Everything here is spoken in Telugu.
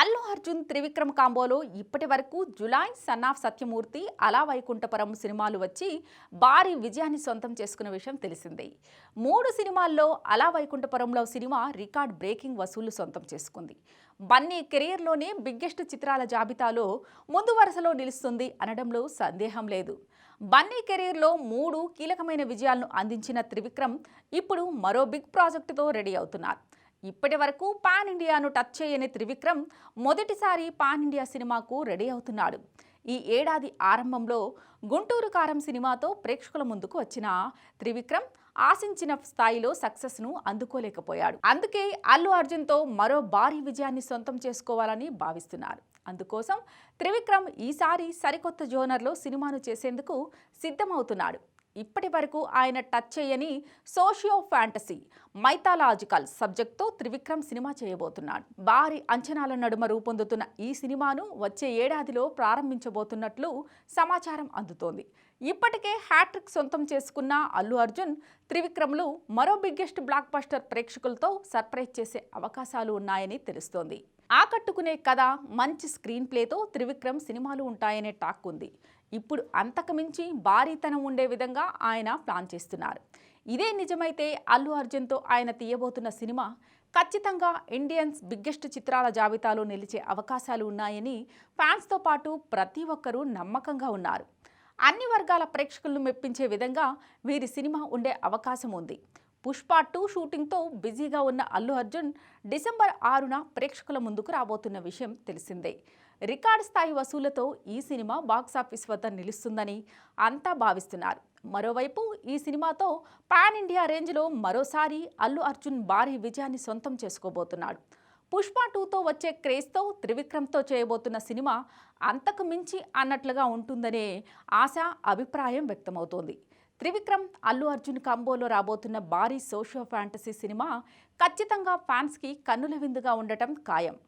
అల్లు అర్జున్ త్రివిక్రమ్ కాంబోలో ఇప్పటి వరకు జులై సన్ ఆఫ్ సత్యమూర్తి అలా వైకుంఠపురం సినిమాలు వచ్చి భారీ విజయాన్ని సొంతం చేసుకున్న విషయం తెలిసిందే. మూడు సినిమాల్లో అలా వైకుంఠపురంలో సినిమా రికార్డ్ బ్రేకింగ్ వసూళ్ళు సొంతం చేసుకుంది. బన్నీ కెరియర్లోనే బిగ్గెస్ట్ చిత్రాల జాబితాలో ముందు వరుసలో నిలుస్తుంది అనడంలో సందేహం లేదు. బన్నీ కెరీర్లో మూడు కీలకమైన విజయాలను అందించిన త్రివిక్రమ్ ఇప్పుడు మరో బిగ్ ప్రాజెక్టుతో రెడీ అవుతున్నారు. ఇప్పటి వరకు పాన్ ఇండియాను టచ్ చేయని త్రివిక్రమ్ మొదటిసారి పాన్ ఇండియా సినిమాకు రెడీ అవుతున్నాడు. ఈ ఏడాది ఆరంభంలో గుంటూరు కారం సినిమాతో ప్రేక్షకుల ముందుకు వచ్చిన త్రివిక్రమ్ ఆశించిన స్థాయిలో సక్సెస్ను అందుకోలేకపోయాడు. అందుకే అల్లు అర్జున్తో మరో భారీ విజయాన్ని సొంతం చేసుకోవాలని భావిస్తున్నారు. అందుకోసం త్రివిక్రమ్ ఈసారి సరికొత్త జోనర్లో సినిమాను చేసేందుకు సిద్ధమవుతున్నాడు. ఇప్పటి వరకు ఆయన టచ్ చేయని సోషియో ఫ్యాంటసీ మైథాలాజికల్ సబ్జెక్ట్తో త్రివిక్రమ్ సినిమా చేయబోతున్నాడు. భారీ అంచనాల నడుమ రూపొందుతున్న ఈ సినిమాను వచ్చే ఏడాదిలో ప్రారంభించబోతున్నట్లు సమాచారం అందుతోంది. ఇప్పటికే హ్యాట్రిక్ సొంతం చేసుకున్న అల్లు అర్జున్ త్రివిక్రమ్లు మరో బిగ్గెస్ట్ బ్లాక్ బస్టర్ ప్రేక్షకులతో సర్ప్రైజ్ చేసే అవకాశాలు ఉన్నాయని తెలుస్తోంది. ఆకట్టుకునే కథ మంచి స్క్రీన్ ప్లేతో త్రివిక్రమ్ సినిమాలు ఉంటాయనే టాక్ ఉంది. ఇప్పుడు అంతకుమించి భారీతనం ఉండే విధంగా ఆయన ప్లాన్ చేస్తున్నారు. ఇదే నిజమైతే అల్లు అర్జున్తో ఆయన తీయబోతున్న సినిమా ఖచ్చితంగా ఇండియన్స్ బిగ్గెస్ట్ చిత్రాల జాబితాలో నిలిచే అవకాశాలు ఉన్నాయని ఫ్యాన్స్తో పాటు ప్రతి ఒక్కరూ నమ్మకంగా ఉన్నారు. అన్ని వర్గాల ప్రేక్షకులను మెప్పించే విధంగా వీరి సినిమా ఉండే అవకాశం ఉంది. పుష్ప టూ షూటింగ్తో బిజీగా ఉన్న అల్లు అర్జున్ డిసెంబర్ ఆరున ప్రేక్షకుల ముందుకు రాబోతున్న విషయం తెలిసిందే. రికార్డ్ స్థాయి వసూళ్ళతో ఈ సినిమా బాక్సాఫీస్ వద్ద నిలుస్తుందని అంతా భావిస్తున్నారు. మరోవైపు ఈ సినిమాతో పాన్ ఇండియా రేంజ్లో మరోసారి అల్లు అర్జున్ భారీ విజయాన్ని సొంతం చేసుకోబోతున్నాడు. పుష్ప టూతో వచ్చే క్రేజ్తో త్రివిక్రమ్తో చేయబోతున్న సినిమా అంతకు మించి అన్నట్లుగా ఉంటుందనే ఆశ అభిప్రాయం వ్యక్తమవుతోంది. త్రివిక్రమ్ అల్లు అర్జున్ కంబోలో రాబోతున్న భారీ సోషియో ఫ్యాంటసీ సినిమా ఖచ్చితంగా ఫ్యాన్స్కి కన్నుల విందుగా ఉండటం ఖాయం.